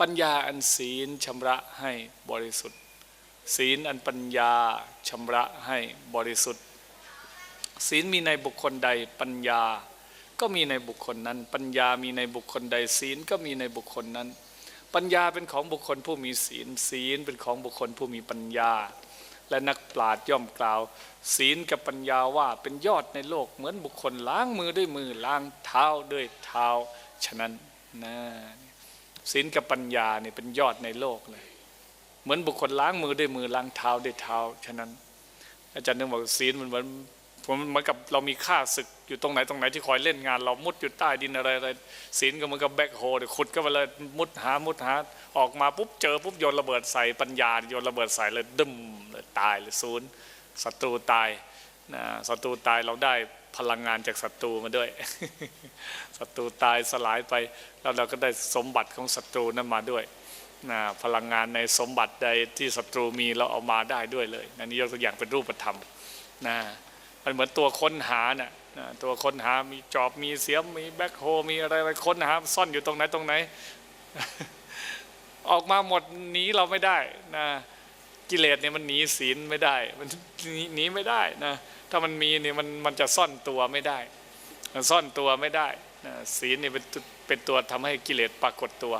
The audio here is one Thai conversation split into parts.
ปัญญาอันศีลชำระให้บริสุทธิ์ ศีลอันปัญญาชำระให้บริสุทธิ์ ศีลมีในบุคคลใดปัญญาก็มีในบุคคลนั้น ปัญญามีในบุคคลใดศีลก็มีในบุคคลนั้น ปัญญาเป็นของบุคคลผู้มีศีล ศีลเป็นของบุคคลผู้มีปัญญา และนักปราชญ์ย่อมกล่าว ศีลกับปัญญาว่าเป็นยอดในโลกเหมือนบุคคลล้างมือด้วยมือล้างเท้าด้วยเท้า ฉะนั้นนะ ศีลกับปัญญาเนี่ยเป็นยอดในโลกเลย เหมือนบุคคลล้างมือด้วยมือล้างเท้าด้วยเท้าฉะนั้น อาจารย์นึกบอกศีลมันเหมือนผมเหมือนกับเรามีค่าศึกอยู่ตรงไหนตรงไหนที่คอยเล่นงาน เรามุดอยู่ใต้ดินอะไรอะไรศีลก็เหมือนกับแบ็คโฮลขุดก็ไปเลยมุดหามุดหาออกมาปุ๊บเจอปุ๊บโยนระเบิดใส่ปัญญาโยนระเบิดใส่เลยดึมเลยตายเลยศูนย์ศัตรูตายนะศัตรูตายเราได้ พลังงานจากศัตรูมาด้วยศัตรูตายสลายไป แล้วเราก็ได้สมบัติของศัตรูนั้นมาด้วยนะพลังงานในสมบัติใดที่ศัตรูมีเราเอามาได้ด้วยเลยอันนี้ยกตัวอย่างเป็นรูปธรรมนะมันเหมือนตัวค้นหาน่ะนะตัวค้นหามีจอบมีเสียมมีแบ็คโฮมีอะไรอะไรค้นหาซ่อนอยู่ตรงไหนตรงไหน ออกมาหมดหนีเราไม่ได้นะกิเลสเนี่ยมันหนีศีลไม่ได้ มันหนีไม่ได้นะ ถ้ามันมีเนี่ยมันมันจะซ่อนตัวไม่ได้ มันซ่อนตัวไม่ได้นะศีลเนี่ยเป็นเป็นตัวทำให้กิเลสปรากฏตัว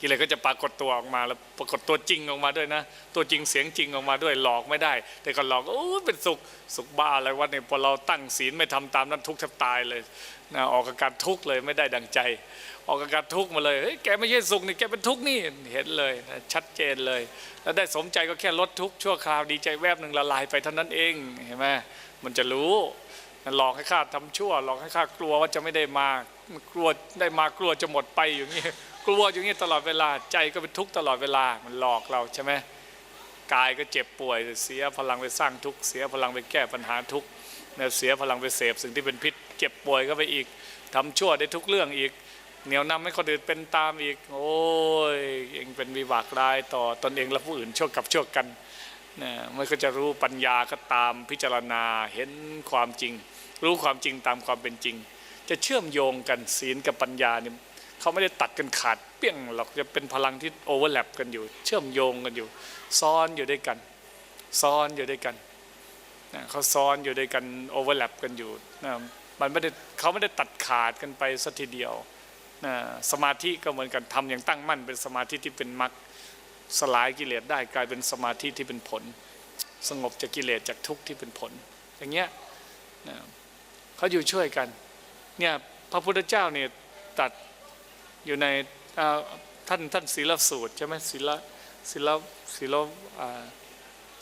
กิเลสก็จะปรากฏตัวออกมาแล้วปรากฏตัวจริงออกมาด้วยนะ ตัวจริงเสียงจริงออกมาด้วยหลอกไม่ได้ แต่ก็หลอกโอ้เป็นสุขสุขบ้าอะไรวะเนี่ยพอเราตั้งศีลไม่ทำตามนั้นทุกข์แทบตายเลย นะออกอาการทุกข์เลยไม่ได้ดังใจ ออกอาการทุกข์มาเลยเฮ้ยแกไม่ใช่สุขนี่แกเป็นทุกข์นี่เห็นเลยนะชัดเจนเลย แล้วได้สมใจก็แค่ลดทุกข์ชั่วคราวดีใจแวบหนึ่งละลายไปเท่านั้นเองเห็นไหมมันจะรู้หลอกให้ข้าทำชั่วหลอกให้ข้ากลัวว่าจะไม่ได้มากลัวได้มากลัวจะหมดไปอย่างนี้กลัวอย่างนี้ตลอดเวลาใจก็เป็นทุกข์ตลอดเวลามันหลอกเราใช่ไหมกายก็เจ็บป่วยเสียพลังไปสร้างทุกข์เสียพลังไปแก้ปัญหาทุกข์เสียพลังไปเสพสิ่งที่เป็นพิษ เจ็บป่วยก็ไปอีกทำชั่วได้ทุกเรื่องอีก เหนียวนำให้คนอื่นเป็นตามอีก โอ้ยเองเป็นวิบากร้ายต่อตนเองและผู้อื่นชั่วกับชั่วกันนะมันก็จะรู้ปัญญาก็ตามพิจารณาเห็นความจริง รู้ความจริงตามความเป็นจริง จะเชื่อมโยงกันศีลกับปัญญาเนี่ยเขาไม่ได้ตัดกันขาดเปี้ยงหรอกจะเป็นพลังที่โอเวอร์แลปกันอยู่ เชื่อมโยงกันอยู่ ซ้อนอยู่ด้วยกัน ซ้อนอยู่ด้วยกันนะเขาซ้อนอยู่ด้วยกันโอเวอร์แลปกันอยู่นะ มันไม่ได้เขาไม่ได้ตัดขาดกันไปสัทีเดียวนะสมาธิก็เหมือนกันทำอย่างตั้งมั่น เป็นสมาธิที่เป็นมรรคสลายกิเลสได้กลายเป็นสมาธิที่เป็นผล สงบจากกิเลสจากทุกข์ที่เป็นผล อย่างเงี้ยนะเขาอยู่ช่วยกันเนี่ยพระพุทธเจ้าเนี่ยตัดอยู่ในท่านท่านศีลสูตรใช่ไหมศีลศีลศีล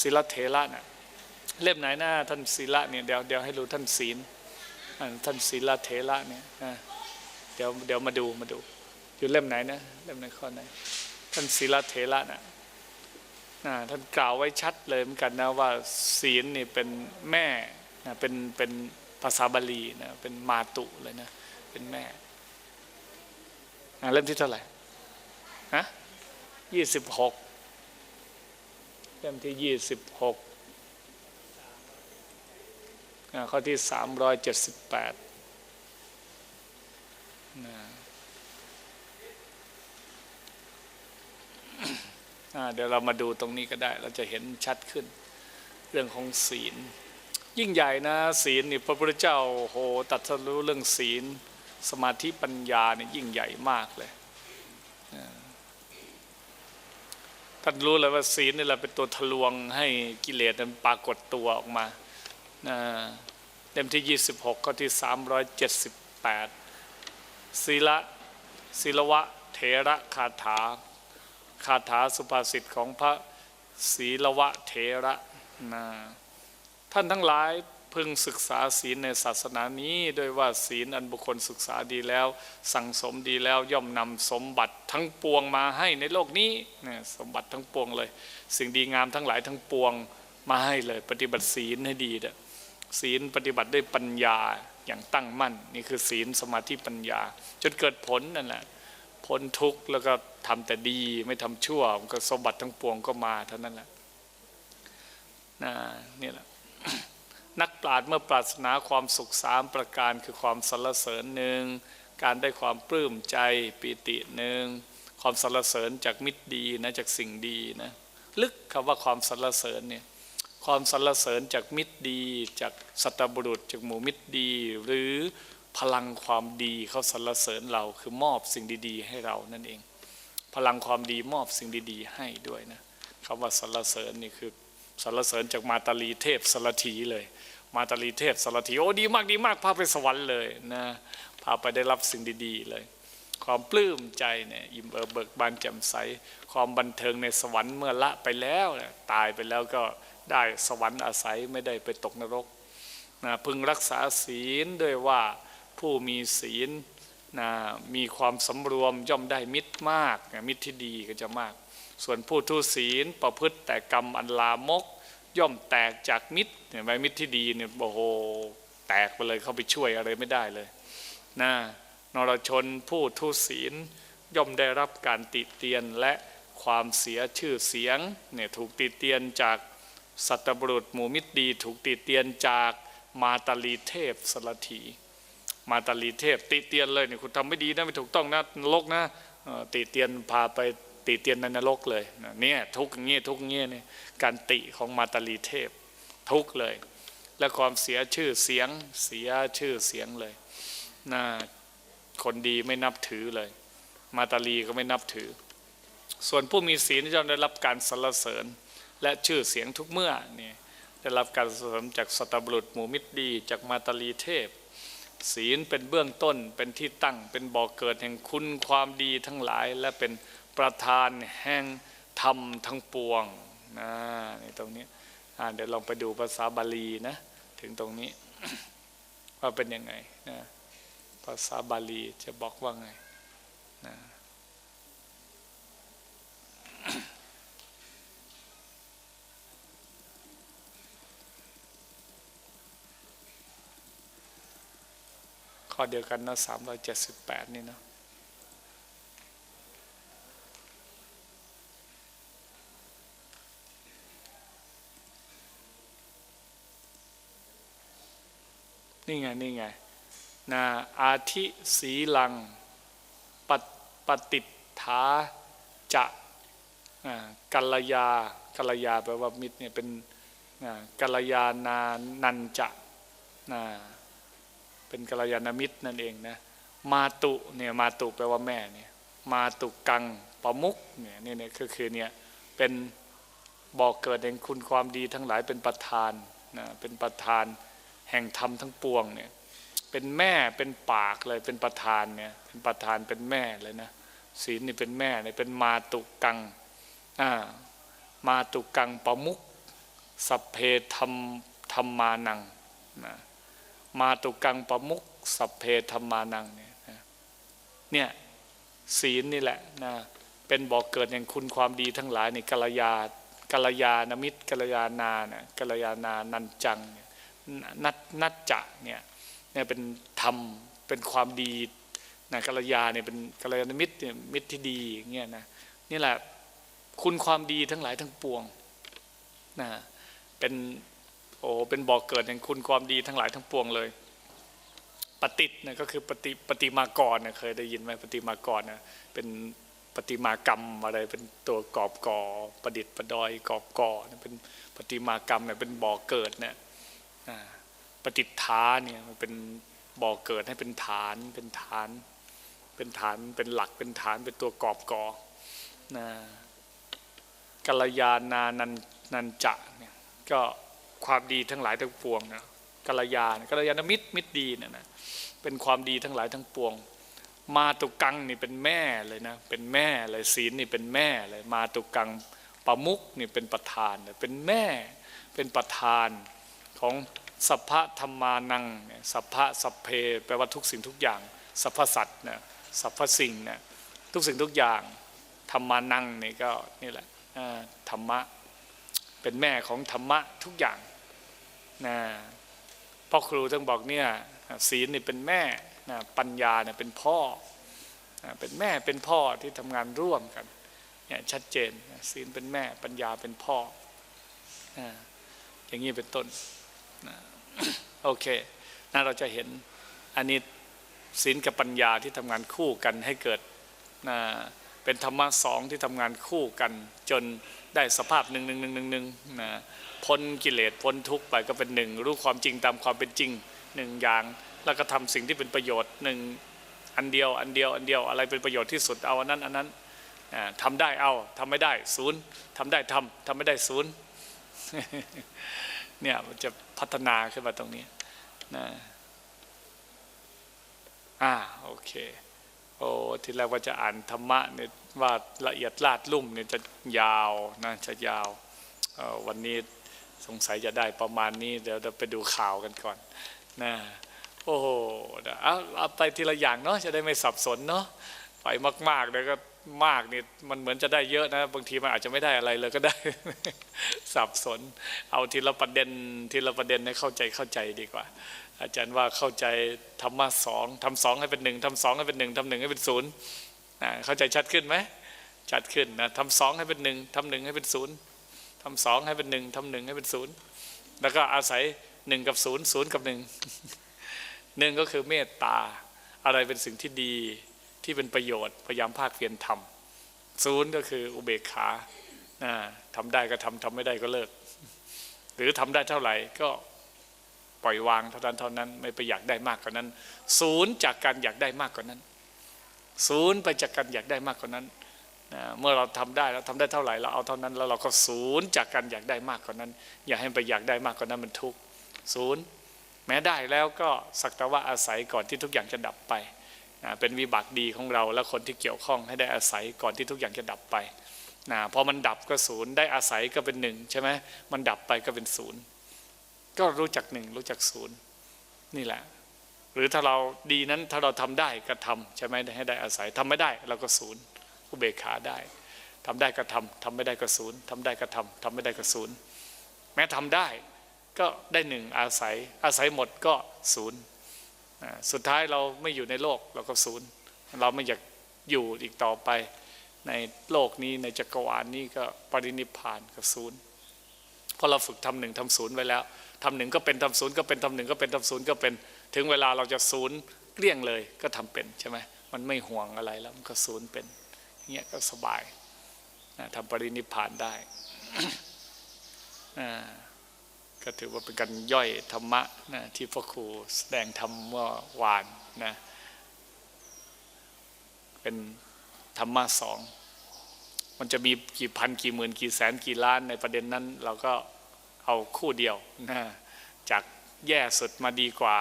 ศีลเทระน่ะเล่มไหนหน้าท่านศีละเนี่ยเดี๋ยวเดี๋ยวให้รู้ท่านศีล ท่านศีลเทระเนี่ยเดี๋ยวเดี๋ยวมาดูมาดู อยู่เล่มไหนนะเล่มไหนข้อไหน ท่านศีลเทระน่ะท่านกล่าวไว้ชัดเลยเหมือนกันนะว่าศีลนี่เป็นแม่นะเป็นเป็นภาษาบาลีนะเป็นมาตุเลยนะเป็นแม่เล่มที่เท่าไหร่ฮะยี่สิบหกเล่มที่ยี่สิบหก ข้อที่สามร้อยเจ็ดสิบแปดเดี๋ยวเรามาดูตรงนี้ก็ได้ เราจะเห็นชัดขึ้น เรื่องของศีล ยิ่งใหญ่นะศีลนี่พระพุทธเจ้าโหตัดสรู้เรื่องศีล สมาธิปัญญาเนี่ยยิ่งใหญ่มากเลยท่านรู้เลยว่าศีลนี่แหละเป็นตัวทะลวงให้กิเลสมันปรากฏตัวออกมา เล่มที่ 26 ข้อที่ 378ศีละศีลวะเถระคาถา คาถาสุภาษิตของพระศีลวะเถระนะท่านทั้งหลายพึงศึกษาศีลในศาสนานี้โดยว่าศีลอันบุคคลศึกษาดีแล้ว สั่งสมดีแล้วย่อมนำสมบัติทั้งปวงมาให้ในโลกนี้เนี่ยสมบัติทั้งปวงเลย สิ่งดีงามทั้งหลายทั้งปวงมาให้เลย ปฏิบัติศีลให้ดีเด้อ ศีลปฏิบัติด้วยปัญญาอย่างตั้งมั่น นี่คือศีลสมาธิปัญญา จนเกิดผลนั่นแหละพ้นทุกข์แล้วก็ทำแต่ดีไม่ทำชั่วก็สมบัติทั้งปวงก็มาเท่านั้นแหละนะนี่แหละนักปราชญ์เมื่อปรารถนาความสุขสามประการคือความสรรเสริญหนึ่งการได้ความปลื้มใจปิติหนึ่งความสรรเสริญจากมิตรดีนะจากสิ่งดีนะลึกคำว่าความสรรเสริญเนี่ย ความสรรเสริญจากมิตรดี จากสัตบุรุษจากหมู่มิตรดี หรือพลังความดีเขาสรรเสริญเราคือมอบสิ่งดี ๆ ให้เรานั่นเอง พลังความดีมอบสิ่งดี ๆ ให้ด้วยนะคำว่าสรรเสริญนี่คือสรรเสริญจากมาตาลีเทพสรถีเลย มาตาลีเทพสรถีโอ้ดีมากดีมากพาไปสวรรค์เลยนะพาไปได้รับสิ่งดี ๆ เลย ความปลื้มใจเนี่ยอิ่มเอิบเบิกบานแจ่มใส ความบันเทิงในสวรรค์เมื่อละไปแล้วเนี่ยตายไปแล้วก็ได้สวรรค์อาศัยไม่ได้ไปตกนรกนะพึงรักษาศีลด้วยว่าผู้มีศีลนะมีความสำรวมย่อมได้มิตรมากนะมิตรที่ดีก็จะมาก ส่วนผู้ทุศีลประพฤติแต่กรรมอันลามก ย่อมแตกจากมิตรเห็นไหมมิตรที่ดีเนี่ยโอ้โหแตกไปเลยเข้าไปช่วยอะไรไม่ได้เลยนะ นรชนผู้ทุศีล ย่อมได้รับการติเตียนและความเสียชื่อเสียงเนี่ยถูกติเตียนจากสัตบุรุษหมู่มิตรดี ถูกติเตียนจากมาตาลีเทพสรถีมาตาลีเทพ ติเตียนเลยเนี่ยคุณทำไม่ดีนะไม่ถูกต้องนะนรกนะติเตียนพาไปติเตียนในนรกเลยเนี่ยทุกเงี้ยทุกเงี้ยเนี่ยการติของมาตาลีเทพ ทุกเลย และความเสียชื่อเสียงเสียชื่อเสียงเลยนะ คนดีไม่นับถือเลย มาตาลีก็ไม่นับถือ ส่วนผู้มีศีลจะได้รับการสรรเสริญ และชื่อเสียงทุกเมื่อเนี่ยได้รับการสรรเสริญจากสตบุรุษหมู่มิตรดี จากมาตาลีเทพ ศีลเป็นเบื้องต้นเป็นที่ตั้งเป็นบ่อกเกิดแห่งคุณความดีทั้งหลาย และเป็นประธานแห่งธรรมทั้งปวงนะในตรงนี้เดี๋ยวลองไปดูภาษาบาลีนะถึงตรงนี้ว่าเป็นยังไงนะ ภาษาบาลีจะบอกว่าไงนะข้อเดียวกันนะสามร้อยเจ็ดสิบแปดนี่เนาะนี่ไง นี่ไง นาอาทิสีลังปปฏิฐาจะอ่ากัลยากัลยาแปลว่ามิตรเนี่ยเป็นอ่ากัลยานานันจะนะเป็นกัลยาณมิตรนั่นเองนะมาตุเนี่ยมาตุแปลว่าแม่เนี่ยมาตุกังปมุกเนี่ยนี่เนี่ยคือคือเนี่ยเป็นบอกเกิดแห่งคุณความดีทั้งหลายเป็นประธานนะเป็นประธานแห่งธรรมทั้งปวงเนี่ย เป็นแม่เป็นปากเลยเป็นประธานเนี่ยเป็นประธานเป็นแม่เลยนะศีลนี่เป็นแม่เลยเป็นมาตุกังอ่ามาตุกังปมุกสัพเพธรรมธรรมานังนะมาตุกังปมุกสัพเพธรรมานังเนี่ยเนี่ยศีลนี่แหละนะเป็นบอกเกิดแห่งคุณความดีทั้งหลายในกัลยากัลยาณมิตรกัลยาณานะกัลยาณานันจังเนี่ยนัดนัดจะเนี่ย เนี่ยเป็นธรรมเป็นความดีนะกัลยาเนี่ยเป็นกัลยาณมิตรเนี่ยมิตรที่ดีอย่างเงี้ยนะนี่แหละคุณความดีทั้งหลายทั้งปวงนะเป็นโอ้เป็นบ่อกเกิดแห่งคุณความดีทั้งหลายทั้งปวงเลยปฏิษฐ์เนี่ยก็คือปฏิปฏิมากรเนี่ยเคยได้ยินไหมปฏิมากรนี่ยเป็นปฏิมากรรมอะไรเป็นตัวกอบก่อประดิษฐ์ประดอยกอบก่อเป็นปฏิมากรรมเนี่ยเป็นบ่อเกิดเนี่ย ปฏิฐานเนี่ยมันเป็นบ่อเกิดให้เป็นฐาน เป็นฐาน เป็นฐานเป็นหลักเป็นฐานเป็นตัวกอบก่อนะกัลยาณานันนันจะเนี่ยก็ความดีทั้งหลายทั้งปวงนะกัลยาณกัลยาณมิตรมิตรดีเนี่ยนะเป็นความดีทั้งหลายทั้งปวง มาตุกังนี่เป็นแม่เลยนะเป็นแม่เลยศีลนี่เป็นแม่เลยมาตุกังปมุกนี่เป็นประธานเลยเป็นแม่เป็นประธานของ สัพพะธรรมานังสัพพะสัพเพแปลว่าทุกสิ่งทุกอย่างสัพพสัตนี่ยสัพพสิ่งนี่ยทุกสิ่งทุกอย่างธรรมานังนี่ก็นี่แหละธรรมะเป็นแม่ของธรรมะทุกอย่างนะพ่อครูต้องบอกเนี่ยศีลนี่เป็นแม่นะปัญญาเนี่ยเป็นพ่อนะเป็นแม่เป็นพ่อที่ทำงานร่วมกันเนี่ยชัดเจนศีลเป็นแม่ปัญญาเป็นพ่อนะอย่างนี้เป็นต้น โอเคน่าเราจะเห็นอันนี้ศีลกับปัญญาที่ทำงานคู่กันให้เกิดนะเป็นธรรมะสองที่ทำงานคู่กัน จนได้สภาพหนึ่งหนึ่งหนึ่งหนึ่งหนึ่งนะพ้นกิเลสพ้นทุกข์ไปก็เป็นหนึ่งรู้ความจริงตามความเป็นจริงหนึ่งอย่าง แล้วก็ทำสิ่งที่เป็นประโยชน์หนึ่งอันเดียวอันเดียวอันเดียวอะไรเป็นประโยชน์ที่สุดเอาอันนั้นอันนั้นทำได้เอาทำไม่ได้ศูนย์ทำได้ทำทำไม่ได้ศูนย์ เนี่ยมันจะพัฒนาขึ้นมาตรงนี้นะอ่าโอเคโอ้ที่แรกว่าจะอ่านธรรมะเนี่ยว่าละเอียดลาดลุ่มเนี่ยจะยาวนะจะยาววันนี้สงสัยจะได้ประมาณนี้ เดี๋ยวเราไปดูข่าวกันก่อนนะโอ้โหเอาเอาไปทีละอย่างเนาะจะได้ไม่สับสนเนาะไปมากๆเลยก็ มากนี่มันเหมือนจะได้เยอะนะ บางทีมันอาจจะไม่ได้อะไรเลยก็ได้ สับสน เอาทีละประเด็นทีละประเด็นให้เข้าใจเข้าใจดีกว่า อาจารย์ว่าเข้าใจธรรมะสองทำสองให้เป็นหนึ่งทำสองให้เป็นหนึ่งทำหนึ่งให้เป็นศูนย์นะเข้าใจชัดขึ้นไหมชัดขึ้นนะทำสองให้เป็นหนึ่งทำหนึ่งให้เป็นศูนย์ทำสองให้เป็นหนึ่งทำหนึ่งให้เป็นศูนย์แล้วก็อาศัยหนึ่งกับศูนย์ศูนย์กับหนึ่งหนึ่งก็คือเมตตาอะไรเป็นสิ่งที่ดี ที่เป็นประโยชน์พยายามภาคเพียรทำศูนย์ก็คืออุเบกขาทำได้ก็ทำทำไม่ได้ก็เลิก หรือทำได้เท่าไหร่ก็ปล่อยวางเท่านั้นเท่านั้นไม่ไปอยากได้มากกว่านั้น ศูนย์จากการอยากได้มากกว่านั้น ศูนย์ไปจากการอยากได้มากกว่านั้นเมื่อเราทำได้เราทำได้เท่าไหร่เราเอาเท่านั้นแล้วเราก็ศูนย์จากการอยากได้มากกว่านั้น อย่าให้ไปอยากได้มากกว่านั้นมันทุกศูนย์แม้ได้แล้วก็สักแต่ว่าอาศัยก่อนที่ทุกอย่างจะดับไป เป็นวิบากดีของเราและคนที่เกี่ยวข้องให้ได้อาศัยก่อนที่ทุกอย่างจะดับไปนะพอมันดับก็ศูนย์ได้อาศัยก็เป็นหนึ่งใช่ไหมมันดับไปก็เป็นศูนย์ก็รู้จักหนึ่งรู้จักศูนย์นี่แหละ หรือถ้าเราดีนั้นถ้าเราทำได้ก็ทำใช่ไหมให้ได้อาศัยทำไม่ได้เราก็ศูนย์อุเบกขาได้ทำได้ก็ทำทำไม่ได้ก็ศูนย์ทำได้ก็ทำทำไม่ได้ก็ศูนย์แม้ทำได้ก็ได้หนึ่งอาศัยอาศัยหมดก็ศูนย์ สุดท้ายเราไม่อยู่ในโลกเราก็ศูนย์ เราไม่อยากอยู่อีกต่อไป ในโลกนี้ในจักรวาลนี้ก็ปรินิพานก็ศูนย์เพราะเราฝึกทำหนึ่งทำศูนย์ไว้แล้วทำหนึ่งก็เป็นทำศูนย์ก็เป็นทำหนึ่งก็เป็นทำศูนย์ก็เป็นถึงเวลาเราจะศูนย์เกลี้ยงเลยก็ทำเป็นใช่ไหมมันไม่ห่วงอะไรแล้วมันก็ศูนย์เป็นเงี้ยก็สบายนะทำปรินิพพานได้อ่า ก็ถือว่าเป็นการย่อยธรรมะนะที่พ่อครูแสดงธรรมเมื่อวานนะเป็นธรรมะสอง มันจะมีกี่พันกี่หมื่นกี่แสนกี่ล้านในประเด็นนั้น เราก็เอาคู่เดียวนะจากแย่สุดมาดีกว่า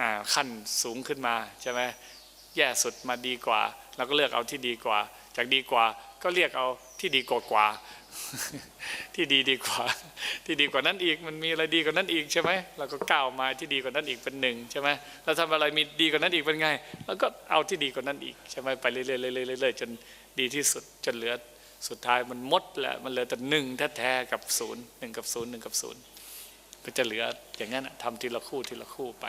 อ่าขั้นสูงขึ้นมาใช่ไหมแย่สุดมาดีกว่าเราก็เลือกเอาที่ดีกว่า จากดีกว่าก็เรียกเอาที่ดีกว่ากว่า ที่ดีดีกว่า ที่ดีกว่านั้นอีกมันมีอะไรดีกว่านั้นอีกใช่ไหมเราก็ก้าวมาที่ดีกว่านั้นอีกเป็นหนึ่งใช่ไหมแล้วทำอะไรมีดีกว่านั้นอีกเป็นไงแล้วก็เอาที่ดีกว่านั้นอีกใช่ไหมไปเรื่อยๆเรื่อยๆๆจนดีที่สุดจนเหลือสุดท้ายมันหมดแหละมันเหลือแต่หนึ่งแท้ๆกับศูนย์หนึ่งกับศูนย์หนึ่งกับศูนย์ก็จะเหลืออย่างนั้นทำทีละคู่ทีละคู่ไป